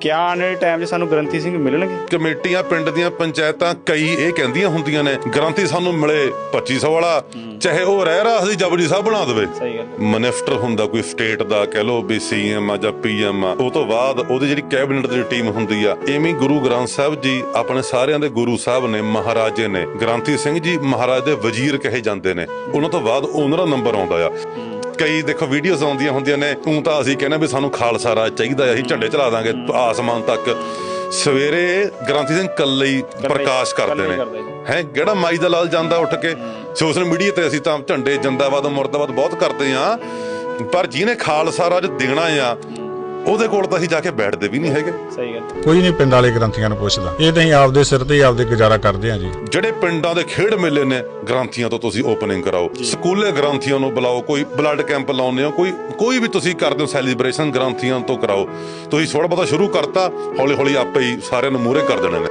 ਕਿਆ ਆਉਣ ਵਾਲੇ ਟਾਈਮ 'ਚ ਸਾਨੂੰ ਗ੍ਰੰਥੀ ਸਿੰਘ ਮਿਲਣਗੇ? ਕਮੇਟੀਆਂ ਪਿੰਡ ਦੀਆਂ ਪੰਚਾਇਤਾਂ ਕਈ ਇਹ ਕਹਿੰਦੀਆਂ ਹੁੰਦੀਆਂ ਨੇ ਗਰੰਟੀ ਸਾਨੂੰ ਮਿਲੇ 2500 ਵਾਲਾ ਚਾਹੇ ਉਹ ਰਹਿ ਰਾਸ ਦੀ ਜਬਰੀ ਸਾਹਿਬ ਬਣਾ ਦੇਵੇ। ਸਹੀ ਗੱਲ ਮਨਿਸਟਰ ਹੁੰਦਾ ਕੋਈ ਸਟੇਟ ਦਾ ਕਹਿ ਲੋ ਵੀ ਸੀਐਮ ਆ ਜਾਂ ਪੀਐਮ ਆ ਉਹ ਤੋਂ ਬਾਅਦ ਉਹਦੀ ਜਿਹੜੀ ਕੈਬਨਿਟ ਦੀ ਟੀਮ ਹੁੰਦੀ ਆ ਐਵੇਂ ਹੀ ਗੁਰੂ ਗ੍ਰੰਥ ਸਾਹਿਬ ਜੀ ਆਪਣੇ ਸਾਰਿਆਂ ਦੇ ਗੁਰੂ ਸਾਹਿਬ ਨੇ ਮਹਾਰਾਜੇ ਨੇ ਗ੍ਰੰਥੀ ਸਿੰਘ ਜੀ ਮਹਾਰਾਜ ਦੇ ਵਜ਼ੀਰ ਕਹੇ ਜਾਂਦੇ ਨੇ। ਉਹਨਾਂ ਤੋਂ ਬਾਅਦ ਉਹਨਾਂ ਦਾ ਨੰਬਰ ਆਉਂਦਾ ਆ। ਕਈ ਦੇਖੋ ਵੀਡੀਓਜ਼ ਆਉਂਦੀਆਂ ਹੁੰਦੀਆਂ ਨੇ ਤੂੰ ਤਾਂ ਅਸੀਂ ਕਹਿੰਦੇ ਵੀ ਸਾਨੂੰ ਖਾਲਸਾ ਰਾਜ ਚਾਹੀਦਾ ਹੈ, ਅਸੀਂ ਝੰਡੇ ਚਲਾ ਦਾਂਗੇ ਆਸਮਾਨ ਤੱਕ। ਸਵੇਰੇ ਗ੍ਰੰਥੀ ਸਿੰਘ ਕੱਲੇ ਹੀ ਪ੍ਰਕਾਸ਼ ਕਰਦੇ ਨੇ। ਹੈ ਕਿਹੜਾ ਮਾਈ ਦਾ ਲਾਲ ਜਾਂਦਾ ਉੱਠ ਕੇ ਸੋਸ਼ਲ ਮੀਡੀਆ ਤੇ ਅਸੀਂ ਤਾਂ ਝੰਡੇ ਜਿੰਦਾਬਾਦ ਮੁਰਦਾਬਾਦ ਬਹੁਤ ਕਰਦੇ ਆ ਪਰ ਜਿਹਨੇ ਖਾਲਸਾ ਰਾਜ ਦੇਣਾ ਆ ਉਹਦੇ ਕੋਲ ਤਾਂ ਅਸੀਂ ਜਾ ਕੇ ਬੈਠਦੇ ਵੀ ਨਹੀਂ ਹੈਗੇ। ਸਹੀ ਗੱਲ। ਕੋਈ ਨਹੀਂ ਪਿੰਡ ਵਾਲੇ ਗ੍ਰੰਥੀਆਂ ਨੂੰ ਪੁੱਛਦਾ। ਇਹ ਤਾਂ ਅਸੀਂ ਆਪਦੇ ਸਿਰ ਤੇ ਹੀ ਆਪਦੇ ਗੁਜ਼ਾਰਾ ਕਰਦੇ ਹਾਂ ਜੀ। ਜਿਹੜੇ ਪਿੰਡਾਂ ਦੇ ਖੇਡ ਮੇਲੇ ਨੇ ਗ੍ਰੰਥੀਆਂ ਤੋਂ ਤੁਸੀਂ ਓਪਨਿੰਗ ਕਰਾਓ। ਸਕੂਲੇ ਗ੍ਰੰਥੀਆਂ ਨੂੰ ਬੁਲਾਓ ਕੋਈ ਬਲੱਡ ਕੈਂਪ ਲਾਉਂਦੇ ਹੋ ਕੋਈ ਕੋਈ ਵੀ ਤੁਸੀਂ ਕਰਦੇ ਹੋ ਸੈਲੀਬ੍ਰੇਸ਼ਨ ਗ੍ਰੰਥੀਆਂ ਤੋਂ ਕਰਾਓ। ਤੁਸੀਂ ਥੋੜਾ ਬਹੁਤਾ ਸ਼ੁਰੂ ਕਰਤਾ ਹੌਲੀ ਹੌਲੀ ਆਪੇ ਹੀ ਸਾਰਿਆਂ ਨੂੰ ਮੂਹਰੇ ਕਰ ਦੇਣੇ ਨੇ।